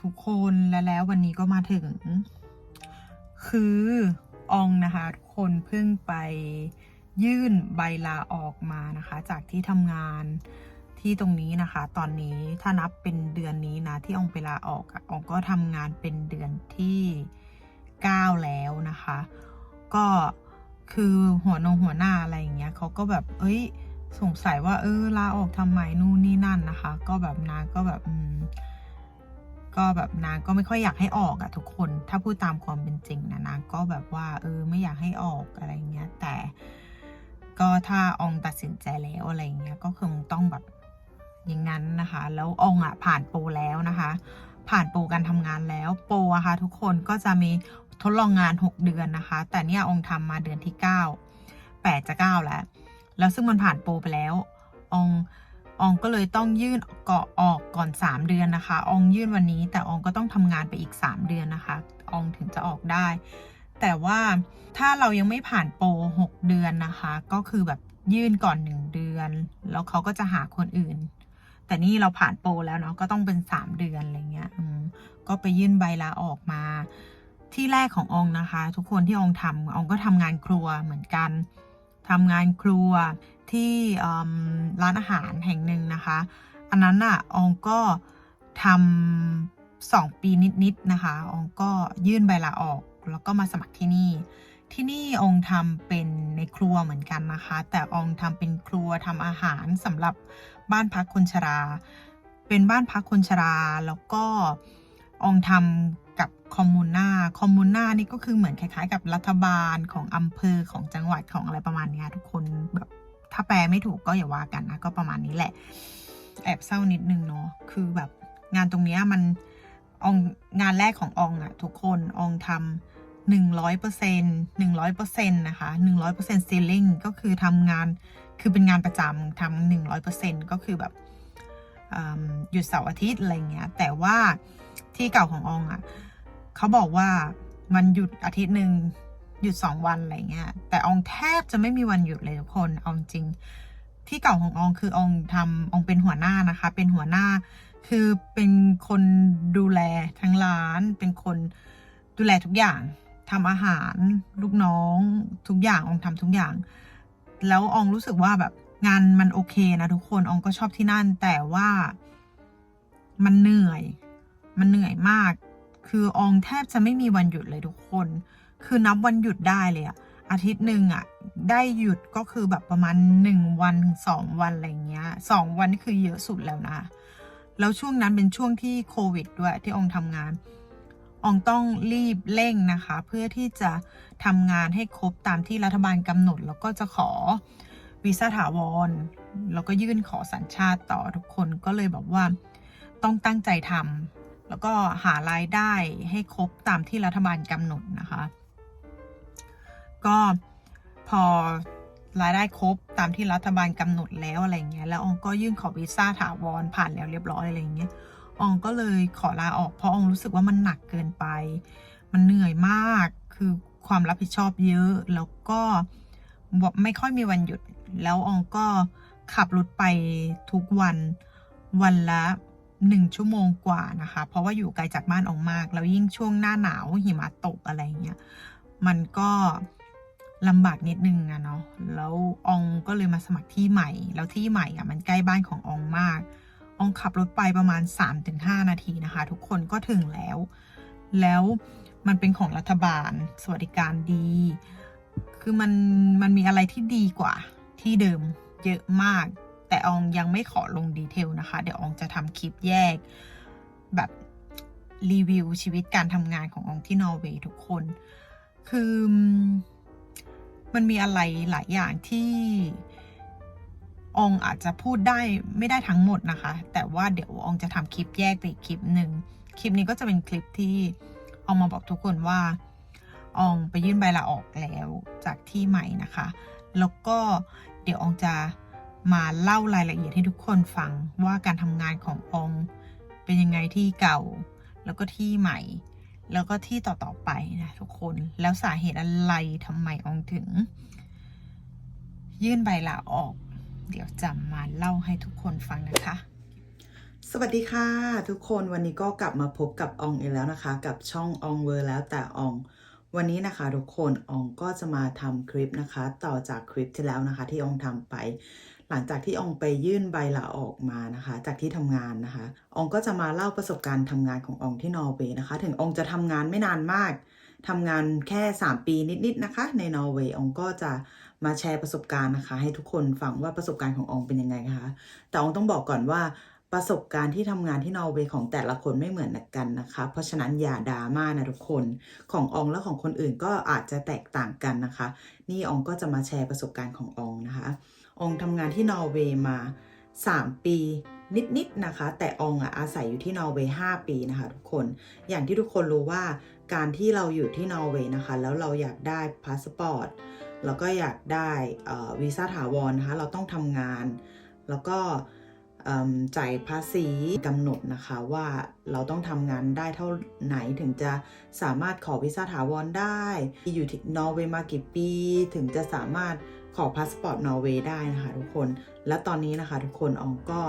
ทุกคนและแล้ววันนี้ก็มาถึง คืออองนะคะทุกคนเพิ่งไปยื่นใบลาออกมานะคะ จากที่ทำงานที่ตรงนี้นะคะ ตอนนี้ถ้านับเป็นเดือนนี้นะ ที่องไปลาออกองก็ทำงานเป็นเดือนที่ 9 แล้วนะคะ ก็คือหัวนงหัวหน้าอะไรอย่างเงี้ยเขาก็แบบ เอ้ย สงสัยว่าเออลาออกทำไมนู่นนี่นั่นนะคะ ก็แบบนาก็แบบอืม ก็แบบนางก็ไม่ค่อยอยากให้ออกอะทุกคน ถ้าพูดตามความเป็นจริงนะนางก็แบบว่า เออไม่อยากให้ออกอะไรเงี้ย แต่ ก็ถ้าองตัดสินใจแล้วอะไรเงี้ยก็คงต้องแบบอย่างนั้นนะคะ แล้วองอะผ่านโปรแล้วนะคะ ผ่านโปรการทำงานแล้วโปรอะค่ะทุกคนก็จะมีทดลองงาน 6 เดือนนะคะ แต่เนี่ยองทำมาเดือนที่ 9 8จะ9แล้วแล้วซึ่งมันผ่านโปรไปแล้วอง อองก็เลยต้องยื่นเกาะออกก่อน 3 เดือนนะคะ อองยื่นวันนี้ แต่อองก็ต้องทำงานไปอีก 3 เดือนนะคะ อองถึงจะออกได้ แต่ว่าถ้าเรายังไม่ผ่านโปร 6 เดือนนะคะ ก็คือแบบยื่นก่อน 1 เดือน แล้วเขาก็จะหาคนอื่น แต่นี่เราผ่านโปรแล้วเนาะ ก็ต้องเป็น 3 เดือนอะไรเงี้ย ก็ไปยื่นใบลาออกมาที่แรกขององนะคะ ทุกคนที่องทำอองก็ทำงานครัวเหมือนกัน ทำงานครัวที่ร้านอาหารแห่งหนึ่งนะคะ อันนั้นน่ะอองก็ทำสองปีนิดๆนะคะอองก็ยื่นใบลาออกแล้วก็มาสมัครที่นี่ ที่นี่อองทำเป็นในครัวเหมือนกันนะคะ แต่อองทำเป็นครัวทำอาหารสำหรับบ้านพักคนชรา เป็นบ้านพักคนชรา แล้วก็อองทำ กับคอมมูนาคอมมูนานี่ก็คือเหมือนคล้ายๆ กับรัฐบาลของอำเภอของจังหวัดของอะไรประมาณนี้ทุกคนแบบถ้าแปลไม่ถูกก็อย่าว่ากันนะ ก็ประมาณนี้แหละ แอบเศร้านิดนึงเนาะคือแบบงานตรงนี้มันองงานแรกขององอะทุกคนองทำหนึ่งร้อยเปอร์เซ็นหนึ่งร้อยเปอร์เซ็นต์นะคะหนึ่งร้อยเปอร์เซ็นต์ซีลิงก็คือทำงานคือเป็นงานประจำทำหนึ่งร้อยเปอร์เซ็นต์ก็คือแบบหยุดเสาร์อาทิตย์อะไรเงี้ยแต่ว่าที่เก่าของอองอะ เขาบอกว่ามันหยุดอาทิตย์หนึ่งหยุดสองวันอะไรเงี้ย แต่องแทบจะไม่มีวันหยุดเลยทุกคนเอาจริง ที่เก่าขององคือองทำอองเป็นหัวหน้านะคะ เป็นหัวหน้าคือเป็นคนดูแลทั้งร้าน เป็นคนดูแลทุกอย่างทำอาหาร ลูกน้อง ทุกอย่างองทำทุกอย่าง แล้วองรู้สึกว่าแบบงานมันโอเคนะทุกคนองก็ชอบที่นั่น แต่ว่ามันเหนื่อย มันเหนื่อยมาก คืออองแทบจะไม่มีวันหยุดเลยทุกคน คือนับวันหยุดได้เลยอะอาทิตย์หนึ่งอะได้หยุดก็คือแบบประมาณหนึ่งวันถึงสองวันอะไรเงี้ยสองวันนี่คือเยอะสุดแล้วนะ แล้วช่วงนั้นเป็นช่วงที่โควิดด้วยที่อองทำงาน องต้องรีบเร่งนะคะ เพื่อที่จะทำงานให้ครบตามที่รัฐบาลกำหนด แล้วก็จะขอวีซ่าถาวร แล้วก็ยื่นขอสัญชาติต่อทุกคนก็เลยแบบว่า ต้องตั้งใจทำ แล้วก็หารายได้ให้ครบตามที่รัฐบาลกำหนดนะคะ ก็พอรายได้ครบตามที่รัฐบาลกำหนดแล้วอะไรเงี้ยแล้วองก็ยื่นขอวีซ่าถาวรผ่านแล้วเรียบร้อยอะไรเงี้ยองก็เลยขอลาออกเพราะองรู้สึกว่ามันหนักเกินไป มันเหนื่อยมาก คือความรับผิดชอบเยอะ แล้วก็ไม่ค่อยมีวันหยุด แล้วองก็ขับรถไปทุกวันวันละ หนึ่งชั่วโมงกว่านะคะ เพราะว่าอยู่ไกลจากบ้านอองมาก แล้วยิ่งช่วงหน้าหนาวหิมะตกอะไรเงี้ยมันก็ลำบากนิดนึงอะเนาะแล้วอองก็เลยมาสมัครที่ใหม่ แล้วที่ใหม่อะมันใกล้บ้านของอองมากอองขับรถไปประมาณ 3-5 นาทีนะคะ ทุกคนก็ถึงแล้ว แล้วมันเป็นของรัฐบาลสวัสดิการดี คือมันมันมีอะไรที่ดีกว่าที่เดิมเยอะมาก แต่อองยังไม่ขอลงดีเทลนะคะ เดี๋ยวอองจะทำคลิปแยกแบบรีวิวชีวิตการทำงานของอองที่นอร์เวย์ทุกคน คือมันมีอะไรหลายอย่างที่อองอาจจะพูดได้ไม่ได้ทั้งหมดนะคะ แต่ว่าเดี๋ยวอองจะทำคลิปแยกไปอีกคลิปหนึ่งคลิปนี้ก็จะเป็นคลิปที่อองมาบอกทุกคนว่าอองไปยื่นใบลาออกแล้วจากที่ใหม่นะคะ แล้วก็เดี๋ยวอองจะ มาเล่ารายละเอียดให้ทุกคนฟังว่าการทำงานขององเป็นยังไงที่เก่า แล้วก็ที่ใหม่ แล้วก็ที่ต่อๆไปนะทุกคนแล้วสาเหตุอะไรทำไมองถึง ยื่นใบลาออก เดี๋ยวจะมาเล่าให้ทุกคนฟังนะคะสวัสดีค่ะ ทุกคนวันนี้ก็กลับมาพบกับอองอีกแล้วนะคะ กับช่ององเวอร์แล้วแต่องวันนี้นะคะ ทุกคนอองก็จะมาทำคลิปนะคะ ต่อจากคลิปที่แล้วนะคะ ที่องทำไป หลังจากที่องไปยื่นใบลาออกมานะคะ จากที่ทำงานนะคะ องก็จะมาเล่าประสบการณ์ทำงานขององที่นอร์เวย์นะคะ ถึงองจะทำงานไม่นานมากทำงานแค่ 3 ปีนิดๆนะคะ ในนอร์เวย์องก็จะมาแชร์ประสบการณ์นะคะ ให้ทุกคนฟังว่าประสบการณ์ขององเป็นยังไงนะคะ แต่องต้องบอกก่อนว่าประสบการณ์ที่ทำงานที่นอร์เวย์ของแต่ละคนไม่เหมือนกันนะคะ เพราะฉะนั้นอย่าดราม่านะทุกคน ขององและของคนอื่นก็อาจจะแตกต่างกันนะคะ นี่องก็จะมาแชร์ประสบการณ์ขององนะคะ องทำงานที่นอร์เวย์มา 3 ปีนิดๆนะคะ แต่องอะอาศัยอยู่ที่นอร์เวย์5ปีนะคะทุกคน อย่างที่ทุกคนรู้ว่าการที่เราอยู่ที่นอร์เวย์นะคะ แล้วเราอยากได้พาสปอร์ตแล้วก็อยากได้วีซ่าถาวรนะคะ เราต้องทำงาน แล้วก็จ่ายภาษีกำหนดนะคะว่าเราต้องทำงานได้เท่าไหนถึงจะสามารถขอวีซ่าถาวรได้ อยู่ที่นอร์เวย์มากี่ปี ถึงจะสามารถ ขอพาสปอร์ตนอร์เวย์ได้นะคะทุกคน และตอนนี้นะคะทุกคนองก็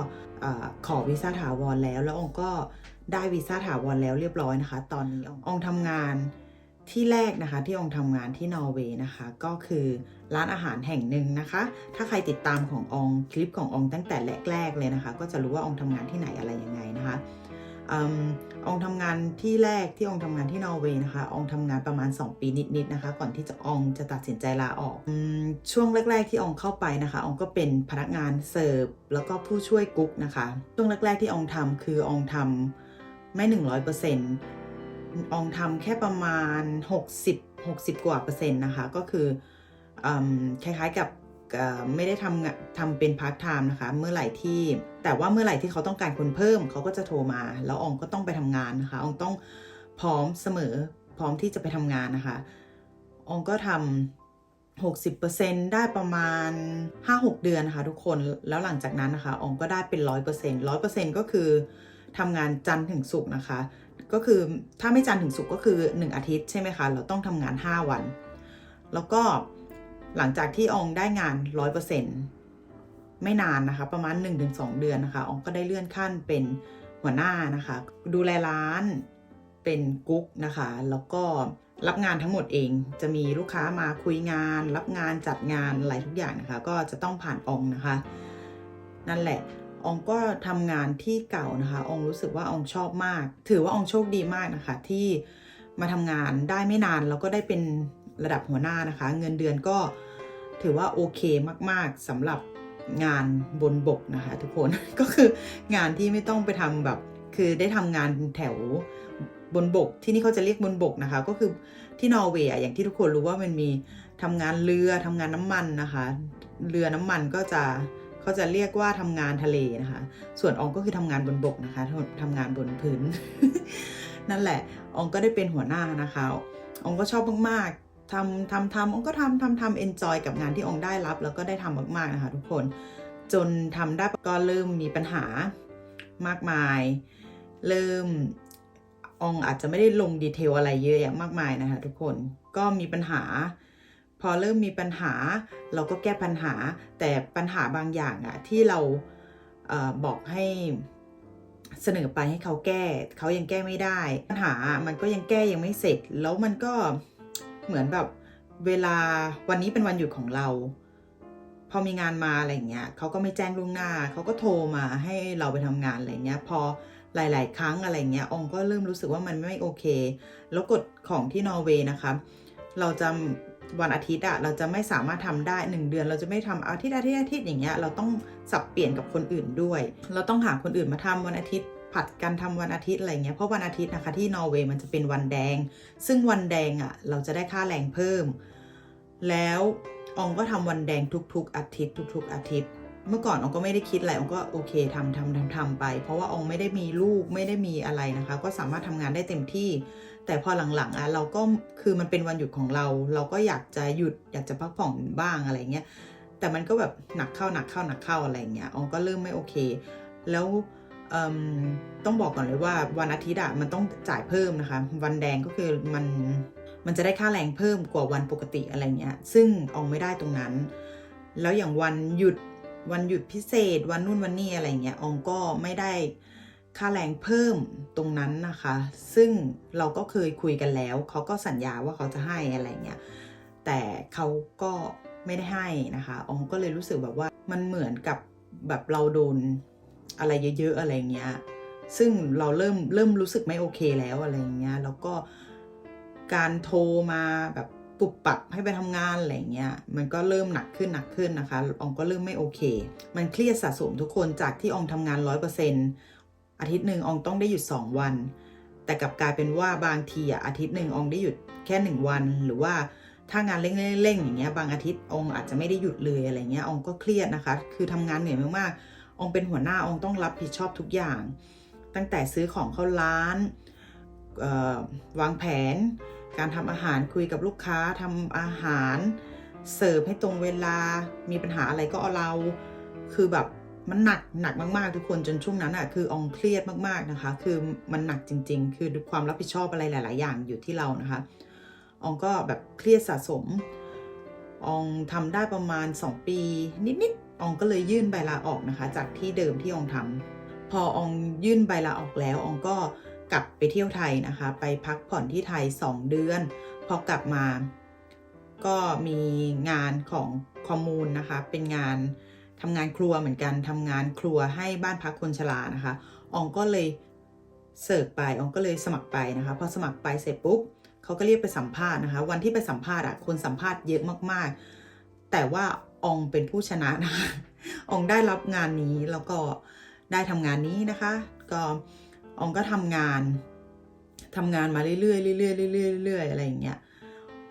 ขอวีซ่าถาวรแล้ว แล้วองก็ได้วีซ่าถาวรแล้วเรียบร้อยนะคะ ตอนนี้ององทำงานที่แรกนะคะที่องทำงานที่นอร์เวย์นะคะ ก็คือร้านอาหารแห่งหนึ่งนะคะ ถ้าใครติดตามขององคลิปขององตั้งแต่แรกๆเลยนะคะ ก็จะรู้ว่าองทำงานที่ไหนอะไรยังไงนะคะ อองทำงานที่แรกที่อองทำงานที่นอร์เวย์นะคะอองทำงานประมาณ 2 ปีนิดๆนะคะ ก่อนที่จะอองจะตัดสินใจลาออกอช่วงแรก ๆ ที่อองเข้าไปนะคะอองก็เป็นพนักงานเสิร์ฟแล้วก็ผู้ช่วยกุ๊กนะคะ ช่วงแรก ๆ ที่อองทำคืออองทำไม่ 100%อองทำแค่ประมาณ 60 60 กว่าเปอร์เซ็นต์นะคะ ก็คืออคล้ายๆกับ ไม่ได้ทำงานทำเป็นพาร์ทไทม์นะคะ เมื่อไหร่ที่ แต่ว่าเมื่อไหร่ที่เขาต้องการคนเพิ่ม เขาก็จะโทรมา แล้วอองก็ต้องไปทำงานนะคะอองต้องพร้อมเสมอพร้อมที่จะไปทำงานนะคะอองก็ทำ60%ได้ประมาณ 5-6 เดือนนะคะทุกคนแล้วหลังจากนั้นนะคะอองก็ได้เป็น 100% 100%ก็คือทำงานจันทร์ถึงศุกร์นะคะ ก็คือถ้าไม่จันทร์ถึงศุกร์ก็คือ 1 อาทิตย์ใช่ไหมคะ เราต้องทำงาน 5 วัน แล้วก็ หลังจากที่อองได้งาน 100%ไม่นานนะคะ ประมาณ 1-2 เดือนนะคะอองก็ได้เลื่อนขั้นเป็นหัวหน้านะคะ ดูแลร้านเป็นกุ๊กนะคะ แล้วก็รับงานทั้งหมดเองจะมีลูกค้ามาคุยงาน รับงานจัดงานอะไรทุกอย่างนะคะ ก็จะต้องผ่านองนะคะ นั่นแหละองก็ทำงานที่เก่านะคะองรู้สึกว่าองชอบมาก ถือว่าองโชคดีมากนะคะ ที่มาทำงานได้ไม่นานแล้วก็ได้เป็น ระดับหัวหน้านะคะ เงินเดือนก็ถือว่าโอเคมากๆสำหรับงานบนบกนะคะทุกคน ก็คืองานที่ไม่ต้องไปทำแบบ คือได้ทำงานแถวบนบก ที่นี่เขาจะเรียกบนบกนะคะ ก็คือที่นอร์เวย์อย่างที่ทุกคนรู้ว่ามันมีทำงานเรือทำงานน้ำมันนะคะ เรือน้ำมันก็จะเขาจะเรียกว่าทำงานทะเลนะคะ ส่วนอองก็คือทำงานบนบกนะคะทำงานบนพื้น นั่นแหละอองก็ได้เป็นหัวหน้านะคะอองก็ชอบมากๆ ทำทำทำองก็ทำทำทำเอนจอยกับงานที่องได้รับ แล้วก็ได้ทำมาก ๆ นะคะทุกคน จนทำได้ก็เริ่มมีปัญหามากมาย เริ่มอองอาจจะไม่ได้ลงดีเทลอะไรเยอะแยะมากมายนะคะทุกคนก็มีปัญหา พอเริ่มมีปัญหา เราก็แก้ปัญหา แต่ปัญหาบางอย่างอะที่เราเออบอกให้เสนอไปให้เขาแก้ เขายังแก้ไม่ได้ ปัญหามันก็ยังแก้ยังไม่เสร็จ แล้วมันก็ เหมือนแบบเวลาวันนี้เป็นวันหยุดของเรา พอมีงานมาอะไรเงี้ยเขาก็ไม่แจ้งล่วงหน้าเขาก็โทรมาให้เราไปทำงานอะไรเงี้ย พอหลาย ๆ ครั้งอะไรเงี้ยองก็เริ่มรู้สึกว่ามันไม่โอเค แล้วกฎของที่นอร์เวย์นะคะเราจะวันอาทิตย์อะเราจะไม่สามารถทำได้ 1 เดือน เราจะไม่ทำอาทิตย์อาทิตย์อาทิตย์อย่างเงี้ยเราต้องสับเปลี่ยนกับคนอื่นด้วย เราต้องหาคนอื่นมาทำวันอาทิตย์ ผัดกันทำวันอาทิตย์อะไรเงี้ยเพราะวันอาทิตย์นะคะที่นอร์เวย์มันจะเป็นวันแดง ซึ่งวันแดงอะเราจะได้ค่าแรงเพิ่ม แล้วองก็ทำวันแดงทุก ๆ อาทิตย์ ทุก ๆ อาทิตย์ เมื่อก่อนองก็ไม่ได้คิดอะไรองก็โอเคทำทำทำทำไป เพราะว่าองไม่ได้มีลูกไม่ได้มีอะไรนะคะ ก็สามารถทำงานได้เต็มที่ แต่พอหลังๆอะเราก็คือมันเป็นวันหยุดของเรา เราก็อยากจะหยุดอยากจะพักผ่อนบ้างอะไรเงี้ยแต่มันก็แบบหนักเข้าหนักเข้าหนักเข้าอะไรเงี้ยองก็เริ่มไม่โอเค แล้ว ต้องบอกก่อนเลยว่าวันอาทิตย์อะมันต้องจ่ายเพิ่มนะคะ วันแดงก็คือมันมันจะได้ค่าแรงเพิ่มกว่าวันปกติอะไรเงี้ย ซึ่งอองไม่ได้ตรงนั้น แล้วอย่างวันหยุดวันหยุดพิเศษ วันนู่นวันนี่อะไรเงี้ยอองก็ไม่ได้ค่าแรงเพิ่มตรงนั้นนะคะ ซึ่งเราก็เคยคุยกันแล้ว เขาก็สัญญาว่าเขาจะให้อะไรเงี้ย แต่เขาก็ไม่ได้ให้นะคะ อองก็เลยรู้สึกแบบว่ามันเหมือนกับแบบเราโดน อะไรเยอะ ๆ อะไรเงี้ย ซึ่งเราเริ่มเริ่มรู้สึกไม่โอเคแล้วอะไรเงี้ย แล้วก็การโทรมาแบบปรับปับให้ไปทำงานอะไรเงี้ย มันก็เริ่มหนักขึ้นหนักขึ้นนะคะ อองก็เริ่มไม่โอเค มันเครียดสะสมทุกคนจากที่อองทำงานร้อยเปอร์เซ็นอาทิตย์หนึ่งอองต้องได้หยุดสองวัน แต่กลับกลายเป็นว่าบางทีอะอาทิตย์หนึ่งอองได้หยุดแค่หนึ่งวัน หรือว่าถ้างานเร่งๆอย่างเงี้ย บางอาทิตย์องอาจจะไม่ได้หยุดเลยอะไรเงี้ยอองก็เครียดนะคะ คือทำงานเหนื่อยมากๆ อองเป็นหัวหน้าอองต้องรับผิดชอบทุกอย่าง ตั้งแต่ซื้อของเข้าร้านวางแผน การทำอาหารคุยกับลูกค้าทำอาหาร เสิร์ฟให้ตรงเวลามีปัญหาอะไรก็เอาเรา คือแบบมันหนักหนักมากๆ ทุกคนจนช่วงนั้นอะคือองเครียดมากๆนะคะ คือมันหนักจริง ๆ คือความรับผิดชอบอะไรหลาย ๆ อย่างอยู่ที่เรานะคะองก็แบบเครียดสะสมอองทำได้ประมาณ 2 ปีนิด ๆ อองก็เลยยื่นใบลาออกนะคะ จากที่เดิมที่อองทำพออองยื่นใบลาออกแล้วอองก็กลับไปเที่ยวไทยนะคะ ไปพักผ่อนที่ไทย 2 เดือน พอกลับมา ก็มีงานของคอมมูนนะคะ เป็นงานทำงานครัวเหมือนกันทำงานครัวให้บ้านพักคนชรานะคะอองก็เลยเสิร์ฟไปอองก็เลยสมัครไปนะคะพอสมัครไปเสร็จปุ๊บเขาก็เรียกไปสัมภาษณ์นะคะ วันที่ไปสัมภาษณ์อะคนสัมภาษณ์เยอะมากๆ แต่ว่า องเป็นผู้ชนะนะคะองได้รับงานนี้แล้วก็ได้ทำงานนี้นะคะ ก็องก็ทำงานทำงานมาเรื่อยๆเรื่อยๆเรื่อยๆเรื่อยๆอะไรอย่างเงี้ย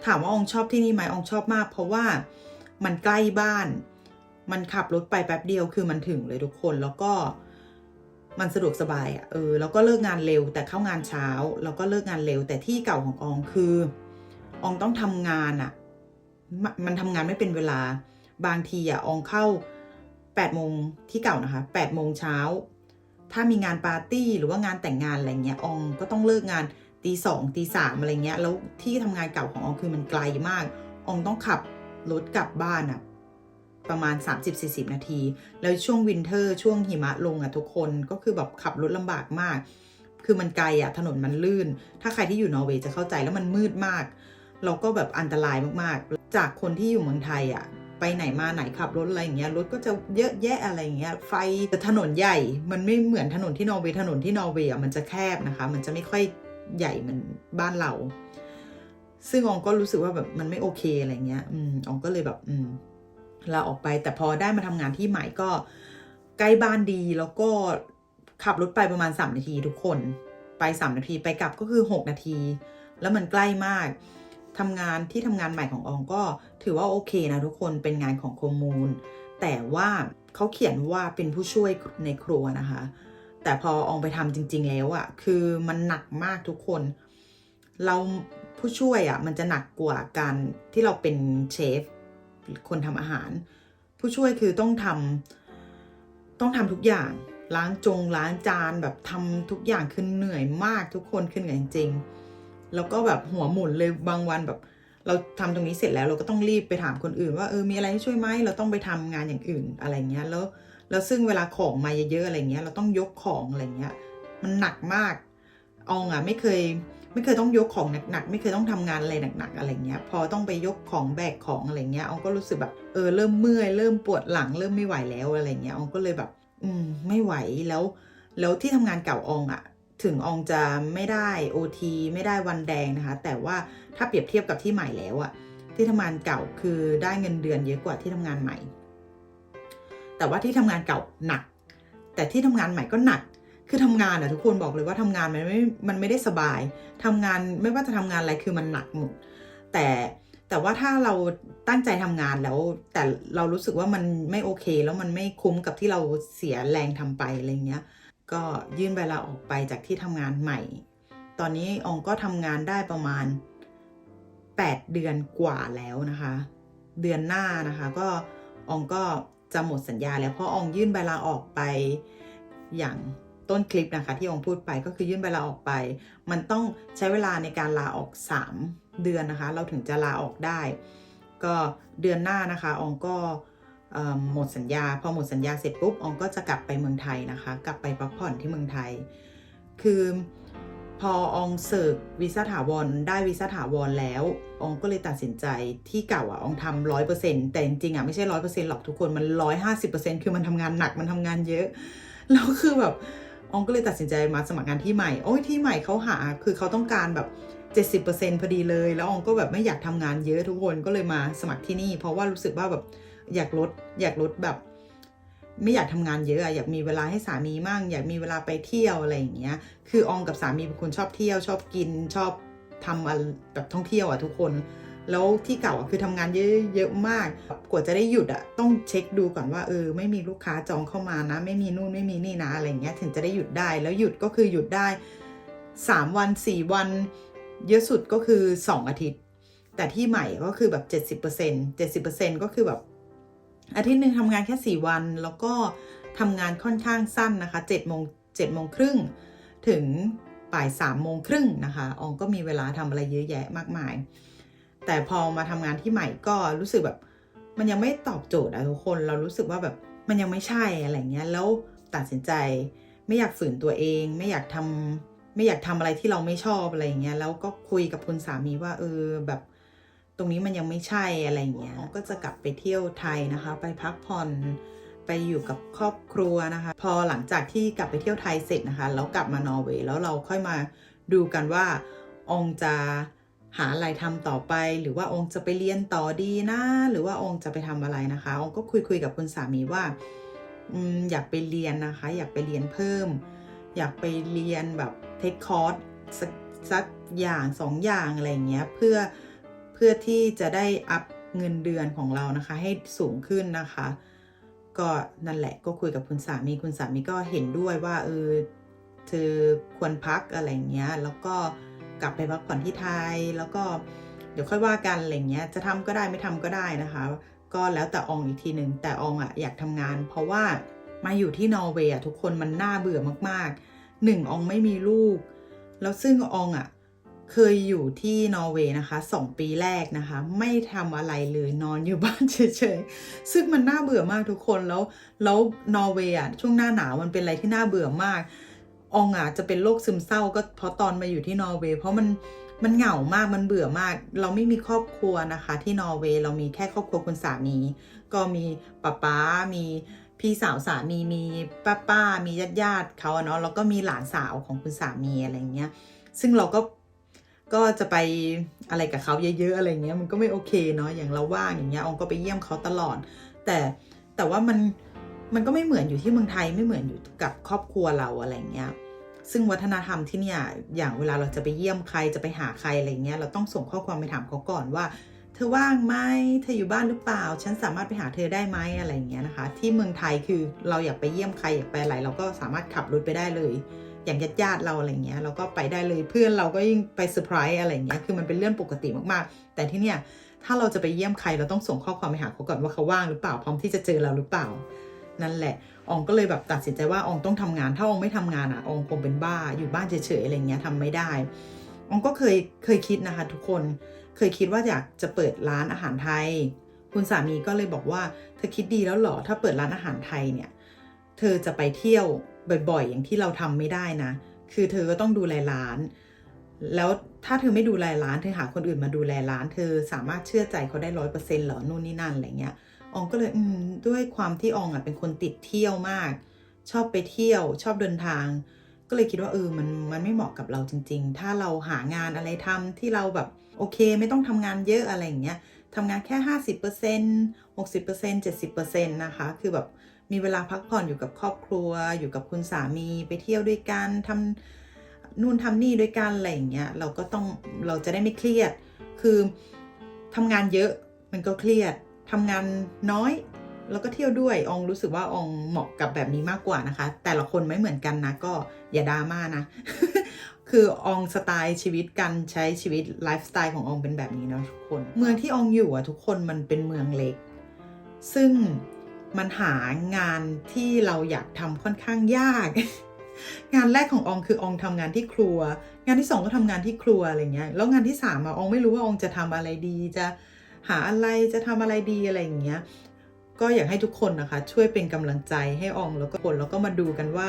ถามว่าองชอบที่นี่ไหมองชอบมาก เพราะว่ามันใกล้บ้าน มันขับรถไปแป๊บเดียวคือมันถึงเลยทุกคนแล้วก็มันสะดวกสบายอะ่ะเออแล้วก็เลิกงานเร็วแต่เข้างานเช้า แล้วก็เลิกงานเร็วแต่ที่เก่าของอองคืออองต้องทำงานอะ่ะมมันทำงานไม่เป็นเวลา บางทีอะ่ะอองเข้า8โมงที่เก่านะคะ8โมงเช้า ถ้ามีงานปาร์ตี้หรือว่างานแต่งงานอะไรเงี้ยอองก็ต้องเลิกงานตีสองตีสามอะไรเงี้ย แล้วที่ทำงานเก่าของอองคือมันไกลมาก อองต้องขับรถกลับบ้านอะประมาณ 30-40 นาที แล้วช่วงวินเทอร์ ช่วงหิมะลงอะทุกคนก็คือแบบขับรถลำบากมาก คือมันไกลอะถนนมันลื่น ถ้าใครที่อยู่นอร์เวย์จะเข้าใจแล้วมันมืดมาก เราก็แบบอันตรายมากๆ จากคนที่อยู่เมืองไทยอะ ไปไหนมาไหนขับรถอะไรอย่างเงี้ยรถก็จะเยอะแยะอะไรอย่างเงี้ยไฟแต่ถนนใหญ่ มันไม่เหมือนถนนที่นอร์เวย์ถนนที่นอร์เวย์มันจะแคบนะคะ มันจะไม่ค่อยใหญ่เหมือนบ้านเรา ซึ่งองก็รู้สึกว่าแบบมันไม่โอเคอะไรเงี้ย อืมองก็เลยแบบ อืมลาออกไปแต่พอได้มาทำงานที่ใหม่ก็ใกล้บ้านดีแล้วก็ขับรถไปประมาณ 3 นาทีทุกคน ไป 3 นาทีไปกลับก็คือ 6 นาที แล้วมันใกล้มาก ทำงานที่ทำงานใหม่ของอองก็ถือว่าโอเคนะทุกคนเป็นงานของคอมมูนแต่ว่าเขาเขียนว่าเป็นผู้ช่วยในครัวนะคะ แต่พออองไปทำจริง ๆ แล้วอะ่ะคือมันหนักมากทุกคน เราผู้ช่วยอะ่ะมันจะหนักกว่าการที่เราเป็นเชฟคนทำอาหาร ผู้ช่วยคือต้องทำต้องทำทุกอย่างล้างจงล้างจานแบบทำทุกอย่างคือเหนื่อยมากทุกคนคือเหนื่อยจริงๆ แล้วก็แบบหัวหมุนเลยบางวันแบบ เราทำตรงนี้เสร็จแล้วเราก็ต้องรีบไปถามคนอื่น ว่าเออมีอะไรให้ช่วยไหมเราต้องไปทำงานอย่างอื่นอะไรเงี้ยแล้วแล้วซึ่งเวลาของมาเยอะๆอะไรเงี้ยเราต้องยกของอะไรเงี้ยมันหนักมากอองอะไม่เคยไม่เคยต้องยกของหนักๆไม่เคยต้องทำงานอะไรหนักๆอะไรเงี้ยพอต้องไปยกของแบกของอะไรเงี้ยอองก็รู้สึกแบบเออเริ่มเมื่อยเริ่มปวดหลังเริ่มไม่ไหวแล้วอะไรเงี้ยอองก็เลยแบบ อืมไม่ไหวแล้ว แล้วที่ทำงานเก่าอองอะ ถึงอองจะไม่ได้ OT ไม่ได้วันแดงนะคะ แต่ว่าถ้าเปรียบเทียบกับที่ใหม่แล้วอะที่ทำงานเก่าคือได้เงินเดือนเยอะกว่าที่ทำงานใหม่ แต่ว่าที่ทำงานเก่าหนัก แต่ที่ทำงานใหม่ก็หนัก คือทำงานอะทุกคนบอกเลยว่าทำงานมันไม่ มันไม่ได้สบายทำงานไม่ว่าจะทำงานอะไรคือมันหนักหมด แต่แต่ว่าถ้าเราตั้งใจทำงานแล้ว แต่เรารู้สึกว่ามันไม่โอเค แล้วมันไม่คุ้มกับที่เราเสียแรงทำไปอะไรเงี้ย ก็ยื่นใบลาออกไปจากที่ทำงานใหม่ ตอนนี้อองก็ทำงานได้ประมาณ 8 เดือนกว่าแล้วนะคะ เดือนหน้านะคะ ก็องก็จะหมดสัญญาแล้วเพราะองยื่นใบลาออกไปอย่างต้นคลิปนะคะที่องพูดไปก็คือยื่นใบลาออกไป มันต้องใช้เวลาในการลาออก 3 เดือนนะคะ เราถึงจะลาออกได้ ก็เดือนหน้านะคะองก็ หมดสัญญา พอหมดสัญญาเสร็จปุ๊บอองก็จะกลับไปเมืองไทยนะคะ กลับไปพักผ่อนที่เมืองไทย คือพออองเสิร์ฟวีซ่าถาวรได้วีซ่าถาวรแล้วอองก็เลยตัดสินใจที่เก่าอะอองทำร้อยเปอร์เซ็นต์แต่จริงๆอะไม่ใช่ร้อยเปอร์เซ็นต์หรอกทุกคนมันร้อยห้าสิบเปอร์เซ็นต์คือมันทำงานหนักมันทำงานเยอะ แล้วคือแบบอองก็เลยตัดสินใจมาสมัครงานที่ใหม่ โอ้ยที่ใหม่เขาหาคือเขาต้องการแบบ70%พอดีเลย แล้วอองก็แบบไม่อยากทำงานเยอะทุกคนก็เลยมาสมัครที่นี่ เพราะว่ารู้สึกว่าแบบ อยากลดอยากลดแบบ ไม่อยากทำงานเยอะอะอยากมีเวลาให้สามีมั่ง อยากมีเวลาไปเที่ยวอะไรอย่างเงี้ย คืออองกับสามีเป็นคนชอบเที่ยว ชอบกินชอบทำอะไรแบบท่องเที่ยวอะทุกคน แล้วที่เก่าอะคือทำงานเยอะเยอะมาก กว่าจะได้หยุดอะต้องเช็คดูก่อนว่าเออไม่มีลูกค้าจองเข้ามานะ ไม่มีนู่นไม่มีนี่นะอะไรเงี้ยถึงจะได้หยุดได้ แล้วหยุดก็คือหยุดได้ 3 วัน 4 วัน เยอะสุดก็คือ 2 อาทิตย์ แต่ที่ใหม่ก็คือแบบ 70% 70%ก็คือแบบ อาทิตย์หนึ่งทำงานแค่ 4 วัน แล้วก็ทำงานค่อนข้างสั้นนะคะ7โมง7โมงครึ่งถึงบ่าย3โมงครึ่งนะคะ อองก็มีเวลาทำอะไรเยอะแยะมากมาย แต่พอมาทำงานที่ใหม่ก็รู้สึกแบบ มันยังไม่ตอบโจทย์อะทุกคนเรารู้สึกว่าแบบมันยังไม่ใช่อะไรเงี้ยแล้วตัดสินใจ ไม่อยากฝืนตัวเอง ไม่อยากทำไม่อยากทำอะไรที่เราไม่ชอบอะไรเงี้ยแล้วก็คุยกับคุณสามีว่าเออแบบ ตรงนี้มันยังไม่ใช่อะไรเงี้ยก็จะกลับไปเที่ยวไทยนะคะ ไปพักผ่อนไปอยู่กับครอบครัวนะคะ พอหลังจากที่กลับไปเที่ยวไทยเสร็จนะคะ แล้วกลับมานอร์เวย์แล้วเราค่อยมาดูกันว่าองค์จะหาอะไรทำต่อไป หรือว่าองค์จะไปเรียนต่อดีนะหรือว่าองค์จะไปทำอะไรนะคะ องค์ก็คุยคุยกับคุณสามีว่าอืมอยากไปเรียนนะคะ อยากไปเรียนเพิ่ม อยากไปเรียนแบบเทคคอร์สสักสักอย่างสองอย่างอะไรอย่างเงี้ยเพื่อเพื่อที่จะได้อัพเงินเดือนของเรานะคะ ให้สูงขึ้นนะคะ ก็นั่นแหละก็คุยกับคุณสามีคุณสามีก็เห็นด้วยว่าเออเธอควรพักอะไรเงี้ยแล้วก็กลับไปพักผ่อนที่ไทย แล้วก็เดี๋ยวค่อยว่ากันอะไรเงี้ยจะทำก็ได้ไม่ทำก็ได้นะคะ ก็แล้วแต่อองอีกทีหนึ่งแต่อองอะอยากทำงาน เพราะว่ามาอยู่ที่นอร์เวย์อะทุกคนมันน่าเบื่อมากๆหนึ่งอองไม่มีลูก แล้วซึ่งอองอะ เคยอยู่ที่นอร์เวย์นะคะสองปีแรกนะคะ ไม่ทำอะไรเลยนอนอยู่บ้านเฉยๆ ซึ่งมันน่าเบื่อมากทุกคนแล้วแล้วนอร์เวย์อะช่วงหน้าหนาวมันเป็นอะไรที่น่าเบื่อมาก องอะจะเป็นโรคซึมเศร้าก็เพราะตอนมาอยู่ที่นอร์เวย์เพราะมันมันเหงามากมันเบื่อมาก เราไม่มีครอบครัวนะคะ ที่นอร์เวย์เรามีแค่ครอบครัวคุณสามี ก็มีป้าป๊ามีพี่สาวสามีมีป้าป้ามีญาติญาติเขาเนาะแล้วก็มีหลานสาวของคุณสามีอะไรเงี้ย ซึ่งเราก็ ก็จะไปอะไรกับเขาเยอะๆอะไรเงี้ยมันก็ไม่โอเคเนาะอย่างเราว่างอย่างเงี้ยองก็ไปเยี่ยมเขาตลอด แต่แต่ว่ามันมันก็ไม่เหมือนอยู่ที่เมืองไทยไม่เหมือนอยู่กับครอบครัวเราอะไรเงี้ยซึ่งวัฒนธรรมที่เนี่ยอย่างเวลาเราจะไปเยี่ยมใครจะไปหาใครอะไรเงี้ยเราต้องส่งข้อความไปถามเขาก่อนว่า เธอว่างไหมเธออยู่บ้านหรือเปล่า ฉันสามารถไปหาเธอได้ไหมอะไรเงี้ยนะคะ ที่เมืองไทยคือเราอยากไปเยี่ยมใครอยากไปอะไรเราก็สามารถขับรถไปได้เลย อย่างญาติญาติๆเราอะไรเงี้ยเราก็ไปได้เลยเพื่อนเราก็ยิ่งไปเซอร์ไพรส์อะไรเงี้ยคือมันเป็นเรื่องปกติมากๆ แต่ที่เนี่ยถ้าเราจะไปเยี่ยมใครเราต้องส่งข้อความไปหาเขาก่อนว่าเขาว่างหรือเปล่าพร้อมที่จะเจอเราหรือเปล่า นั่นแหละอองก็เลยแบบตัดสินใจว่าอองต้องทำงาน ถ้าอองไม่ทำงานอะอองคงเป็นบ้าอยู่บ้านเฉยๆอะไรเงี้ยทำไม่ได้อองก็เคยเคยคิดนะคะ ทุกคนเคยคิดว่าอยากจะเปิดร้านอาหารไทย คุณสามีก็เลยบอกว่าเธอคิดดีแล้วหรอถ้าเปิดร้านอาหารไทยเนี่ย เธอจะไปเที่ยว บ่อยๆ อย่างที่เราทำไม่ได้นะ คือเธอก็ต้องดูแลร้าน แล้วถ้าเธอไม่ดูแลร้านเธอหาคนอื่นมาดูแลร้าน เธอสามารถเชื่อใจเขาได้ร้อยเปอร์เซ็นต์หรอนู่นนี่นั่นอะไรเงี้ยอองก็เลยด้วยความที่อองอะเป็นคนติดเที่ยวมาก ชอบไปเที่ยวชอบเดินทาง ก็เลยคิดว่าเออมันมันไม่เหมาะกับเราจริง ๆ ถ้าเราหางานอะไรทำที่เราแบบโอเค ไม่ต้องทำงานเยอะอะไรอย่างเงี้ยทำงานแค่ 50% 60% 70%นะคะ คือแบบ มีเวลาพักผ่อนอยู่กับครอบครัว อยู่กับคุณสามีไปเที่ยวด้วยกันทำนู่นทำนี่ด้วยกันอะไรอย่างเงี้ยเราก็ต้องเราจะได้ไม่เครียด คือทำงานเยอะมันก็เครียดทำงานน้อยแล้วก็เที่ยวด้วยองรู้สึกว่าองเหมาะกับแบบนี้มากกว่านะคะ แต่ละคนไม่เหมือนกันนะ ก็อย่าดราม่านะ คือองสไตล์ชีวิตการใช้ชีวิตไลฟ์สไตล์ขององเป็นแบบนี้นะทุกคน เมืองที่องอยู่อะทุกคนมันเป็นเมืองเล็ก ซึ่ง มันหางานที่เราอยากทำค่อนข้างยาก งานแรกขององคืออองทำงานที่ครัว งานที่สองก็ทำงานที่ครัวอะไรเงี้ยแล้วงานที่สามอะองไม่รู้ว่าองจะทำอะไรดี จะหาอะไรจะทำอะไรดีอะไรอย่างเงี้ยก็อยากให้ทุกคนนะคะ ช่วยเป็นกำลังใจให้องแล้วก็คนแล้วก็มาดูกันว่า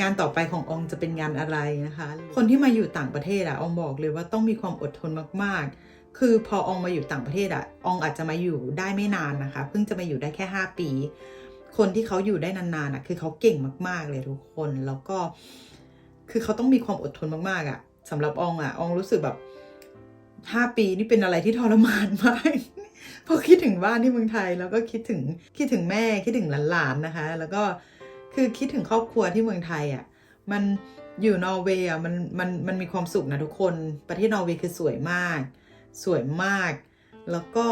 งานต่อไปขององจะเป็นงานอะไรนะคะ คนที่มาอยู่ต่างประเทศอะอองบอกเลยว่าต้องมีความอดทนมากๆ คือพออองมาอยู่ต่างประเทศอะอองอาจจะมาอยู่ได้ไม่นานนะคะ เพิ่งจะมาอยู่ได้แค่ 5 ปี คนที่เขาอยู่ได้นานๆอะคือเขาเก่งมากๆเลยทุกคน แล้วก็ คือเขาต้องมีความอดทนมากๆอะสำหรับอองอะอองรู้สึกแบบห้าปีนี่เป็นอะไรที่ทรมานมากพอคิดถึงบ้านที่เมืองไทย แล้วก็คิดถึงคิดถึงแม่คิดถึงหลานๆนะคะ แล้วก็คือคิดถึงครอบครัวที่เมืองไทยอะมันอยู่นอร์เวย์อะมันมันมันมีความสุขนะทุกคน ประเทศนอร์เวย์คือสวยมาก สวยมาก แล้วก็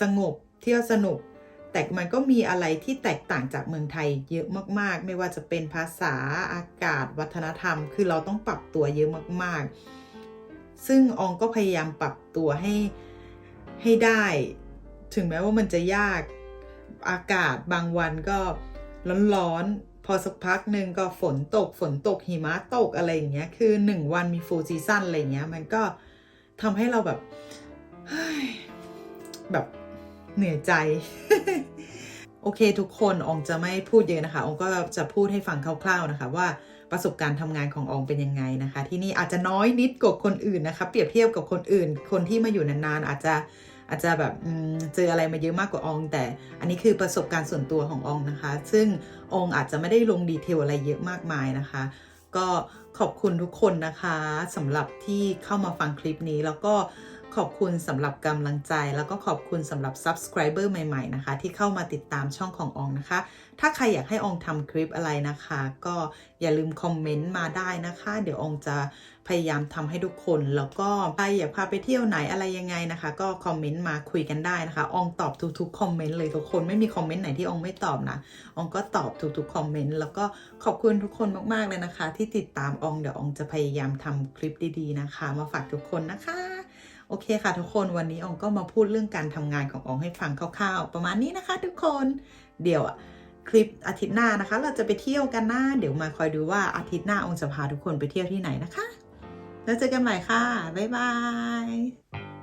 สงบเที่ยวสนุก แต่มันก็มีอะไรที่แตกต่างจากเมืองไทยเยอะมากๆ ไม่ว่าจะเป็นภาษาอากาศ วัฒนธรรม คือเราต้องปรับตัวเยอะมากๆ ซึ่งอองก็พยายามปรับตัวให้ให้ได้ ถึงแม้ว่ามันจะยากอากาศบางวันก็ร้อนๆ พอสักพักหนึ่งก็ฝนตกฝนตกหิมะตกอะไรอย่างเงี้ย คือหนึ่งวันมีฟูลซีซั่นอะไรอย่างเงี้ย มันก็ ทำให้เราแบบเฮ้ยแบบเหนื่อยใจ โอเคทุกคนองจะไม่พูดเยอะนะคะ องก็จะพูดให้ฟังคร่าว ๆนะคะ ว่าประสบการณ์ทำงานขององเป็นยังไงนะคะ ที่นี่อาจจะน้อยนิดกว่าคนอื่นนะคะ เปรียบเทียบกับคนอื่น คนที่มาอยู่นานๆ อาจจะอาจจะแบบเจออะไรมาเยอะมากกว่าองแต่อันนี้คือประสบการณ์ส่วนตัวขององนะคะ ซึ่งองอาจจะไม่ได้ลงดีเทลอะไรเยอะมากมายนะคะ ก็ขอบคุณทุกคนนะคะสำหรับที่เข้ามาฟังคลิปนี้แล้วก็ ขอบคุณสำหรับกำลังใจ แล้วก็ขอบคุณสำหรับ subscriber ใหม่ ๆ นะคะ ที่เข้ามาติดตามช่องของอองนะคะ ถ้าใครอยากให้อองทำคลิปอะไรนะคะ ก็อย่าลืมคอมเมนต์มาได้นะคะ เดี๋ยวอองจะพยายามทำให้ทุกคน แล้วก็ใครอยากพาไปเที่ยวไหนอะไรยังไงนะคะ ก็คอมเมนต์มาคุยกันได้นะคะอองตอบทุกๆคอมเมนต์เลยทุกคนไม่มีคอมเมนต์ไหนที่อองไม่ตอบนะอองก็ตอบทุกๆคอมเมนต์แล้วก็ขอบคุณทุกคนมากๆเลยนะคะ ที่ติดตามอองเดี๋ยวอองจะพยายามทำคลิปดีๆนะคะ มาฝากทุกคนนะคะ โอเคค่ะทุกคนวันนี้องก็มาพูดเรื่องการทำงานขององให้ฟังคร่าวๆ ประมาณนี้นะคะ ทุกคนเดี๋ยวคลิปอาทิตย์หน้านะคะ เราจะไปเที่ยวกันนะเดี๋ยวมาคอยดูว่าอาทิตย์หน้าองจะพาทุกคนไปเที่ยวที่ไหนนะคะ แล้วเจอกันใหม่ค่ะบ๊ายบาย